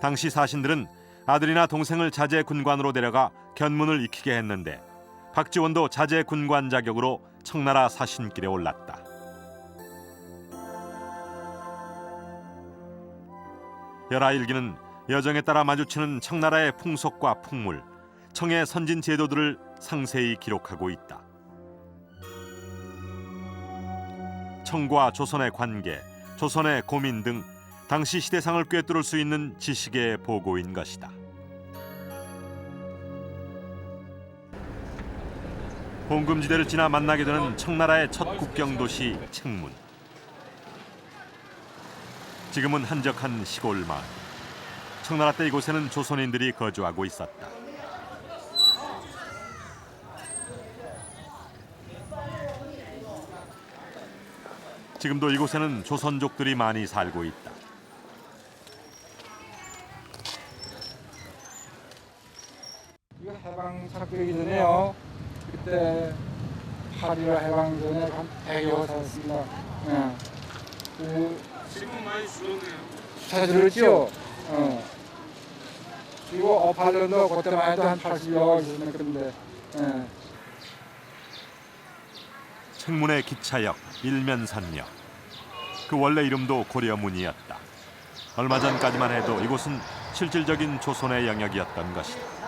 당시 사신들은 아들이나 동생을 자제 군관으로 데려가 견문을 익히게 했는데 박지원도 자제 군관 자격으로 청나라 사신길에 올랐다. 열하일기는 여정에 따라 마주치는 청나라의 풍속과 풍물, 청의 선진 제도들을 상세히 기록하고 있다. 청과 조선의 관계, 조선의 고민 등 당시 시대상을 꿰뚫을 수 있는 지식의 보고인 것이다. 봉금지대를 지나 만나게 되는 청나라의 첫 국경 도시 책문. 지금은 한적한 시골 마을. 청나라 때 이곳에는 조선인들이 거주하고 있었다. 지금도 이곳에는 조선족들이 많이 살고 있다. 이거 해방 작별이기 전에요. 그때 8.15 해방 전에 한 100여 살았습니다. 예. 그, 지금 많이 줄었네요. 잘 들었죠? 어. 그리고 어팔런도 그때만 해도 한 80여 있었는 건데. 예. 책문의 기차역 일면산역. 그 원래 이름도 고려문이었다. 얼마 전까지만 해도 이곳은 실질적인 조선의 영역이었던 것이다.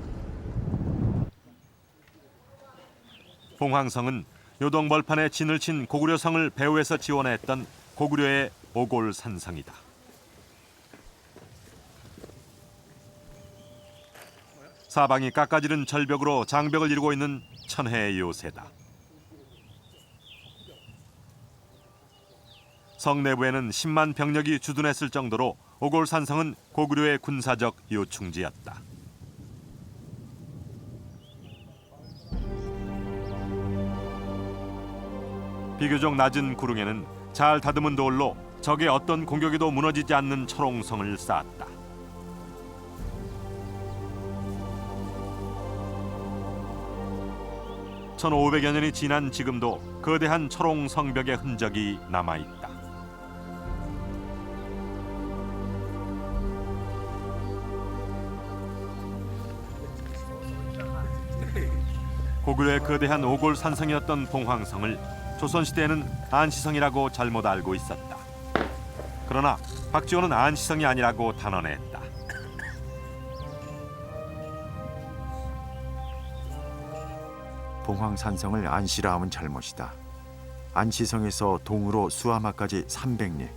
봉황성은 요동 벌판에 진을 친 고구려성을 배후에서 지원했던 고구려의 오골 산성이다. 사방이 깎아지른 절벽으로 장벽을 이루고 있는 천혜의 요새다. 성 내부에는 10만 병력이 주둔했을 정도로 오골산성은 고구려의 군사적 요충지였다. 비교적 낮은 구릉에는 잘 다듬은 돌로 적의 어떤 공격에도 무너지지 않는 철옹성을 쌓았다. (1500여) 년이 지난 지금도 거대한 철옹 성벽의 흔적이 남아 있다. 고구려의 거대한 오골 산성이었던 봉황성을 조선 시대에는 안시성이라고 잘못 알고 있었다. 그러나 박지원은 안시성이 아니라고 단언했다. 봉황산성을 안시라 하면 잘못이다. 안시성에서 동으로 수하마까지 300리,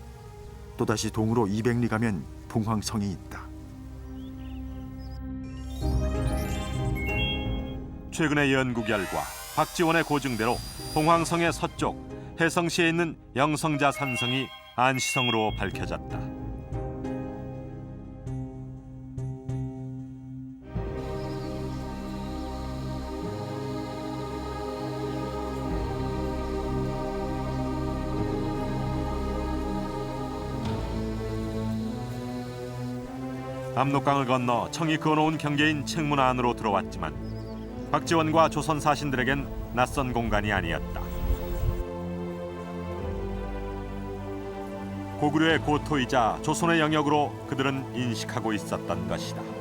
또다시 동으로 200리 가면 봉황성이 있다. 최근의 연구 결과 박지원의 고증대로 봉황성의 서쪽 해성시에 있는 영성자 산성이 안시성으로 밝혀졌다. 압록강을 건너 청이 그어놓은 경계인 책문 안으로 들어왔지만 박지원과 조선 사신들에겐 낯선 공간이 아니었다. 고구려의 고토이자 조선의 영역으로 그들은 인식하고 있었던 것이다.